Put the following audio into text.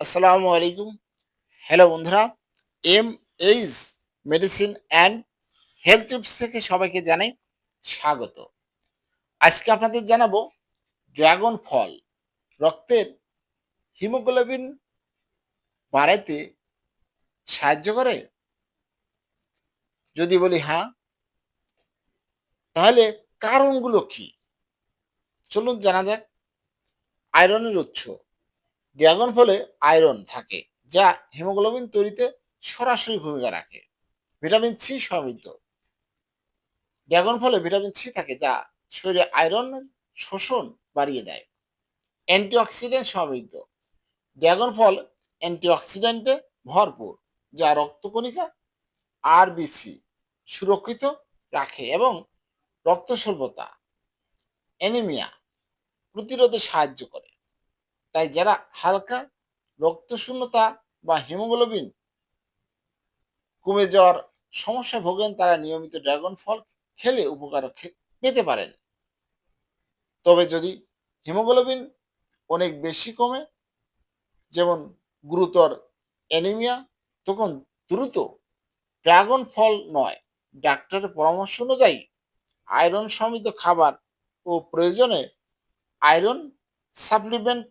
আসসালামু আলাইকুম। হ্যালো বন্ধুরা M H medicine and health tips থেকে সবাইকে জানাই স্বাগত। আজকে আপনাদের জানাব ড্রাগন ফল। রক্তের হিমোগ্লোবিন বাড়াইতে সাহায্য করে? যদি বলি হ্যাঁ তাহলে কারণগুলো কি? চলুন জানা যাক। আয়রনের উৎস। ড্রাগন ফলে আয়রন থাকে, যা হিমোগ্লোবিন তৈরিতে সরাসরি ভূমিকা রাখে। ভিটামিন সি সমৃদ্ধ। ড্রাগন ফলে ভিটামিন সি থাকে, যা শরীরে আয়রন শোষণ বাড়িয়ে দেয়। অ্যান্টিঅক্সিডেন্ট সমৃদ্ধ। ড্রাগন ফল অ্যান্টিঅক্সিডেন্টে ভরপুর, যা রক্তকণিকা আর বিসি সুরক্ষিত রাখে এবং রক্ত স্বল্পতা অ্যানিমিয়া প্রতিরোধে সাহায্য করে। তাই যারা হালকা রক্তশূন্যতা বা হিমোগ্লোবিন কমে যাওয়ার সমস্যা ভোগেন, তারা নিয়মিত ড্রাগন ফল খেলে উপকার পেতে পারেন। তবে যদি হিমোগ্লোবিন অনেক বেশি কমে, যেমন গুরুতর অ্যানিমিয়া, তখন দ্রুত ড্রাগন ফল নয়, ডাক্তারের পরামর্শ অনুযায়ী আয়রন সমৃদ্ধ খাবার ও প্রয়োজনে আয়রন সাপ্লিমেন্ট